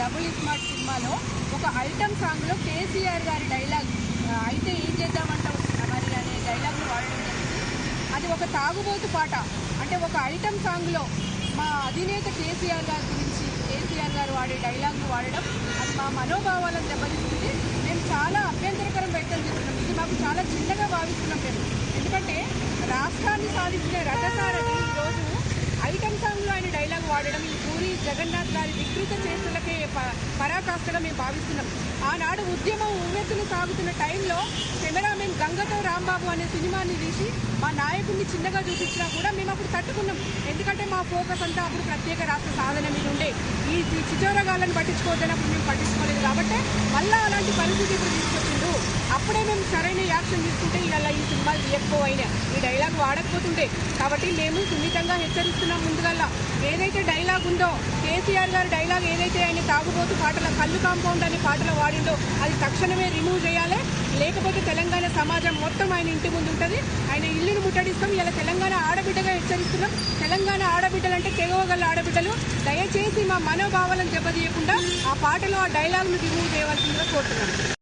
Double smart సినిమాలో ఒక item సాంగ్లో కేసీఆర్ గారి డైలాగ్ అయితే ఏం చేద్దామంటావు మరి అనే డైలాగ్ను వాడడం జరిగింది. అది ఒక తాగుబోతు పాట. అంటే ఒక ఐటమ్ సాంగ్లో మా అధినేత కేసీఆర్ గారి గురించి కేసీఆర్ గారు వాడే డైలాగ్ను వాడడం అది మా మనోభావాలను దెబ్బతీస్తుంది. మేము చాలా అభ్యంతరకరం వ్యక్తం చేస్తున్నాం. ఇది మాకు చాలా చిన్నగా భావిస్తున్నాం మేము. ఎందుకంటే రాష్ట్రాన్ని సాధించిన రథసారథి ఈరోజు ఐటమ్ సాంగ్లో ఆయన డైలాగ్ వాడడం జగన్నాథ్ గారి వికృత చేతులకే ప- పరాకాష్ఠగా మేము భావిస్తున్నాం. ఆనాడు ఉద్యమం ఉవ్వెత్తులు సాగుతున్న టైంలో కెమెరామెన్ గంగతో రాంబాబు అనే సినిమాని తీసి మా నాయకుడిని చిన్నగా చూపించినా కూడా మేము అప్పుడు తట్టుకున్నాం. ఎందుకంటే మా ఫోకస్ అంతా అప్పుడు ప్రత్యేక రాష్ట్ర సాధన మీద ఉండే. ఈ చిచోరగాళ్ళని పట్టించుకోవద్దని పట్టించుకోవద్దన్నప్పుడు మేము పట్టించుకోలేదు. కాబట్టి మళ్ళీ అలాంటి పరిస్థితి ఇప్పుడు తీసుకొచ్చిండు అప్పుడే మేము సరైన యాక్షన్ తీసుకుంటే ఇలా ఈ సినిమాలు అయినా ఈ డైలాగ్ వాడకపోతుండే కాబట్టి మేము సున్నితంగా హెచ్చరిస్తున్నాం ముందుగల్లా. ఏదైతే డైలాగ్ ఉందో కేసీఆర్ గారు డైలాగ్ ఏదైతే ఆయన తాగుబోతు పాటల కళ్ళు కాంపౌండ్ అనే పాటలో వాడిండో అది తక్షణమే రిమూవ్ చేయాలి. లేకపోతే తెలంగాణ సమాజం మొత్తం ఆయన ఇంటి ముందు ఉంటుంది. ఆయన ఇల్లును ముట్టడిస్తాం. ఇలా తెలంగాణ ఆడబిడ్డగా హెచ్చరిస్తున్నాం. తెలంగాణ ఆడబిడ్డలు అంటే తెగవగల ఆడబిడ్డలు. దయచేసి మా మనోభావాలను దెబ్బతీయకుండా ఆ పాటలో ఆ డైలాగ్ను రిమూవ్ చేయవలసిందిగా కోరుతున్నాం.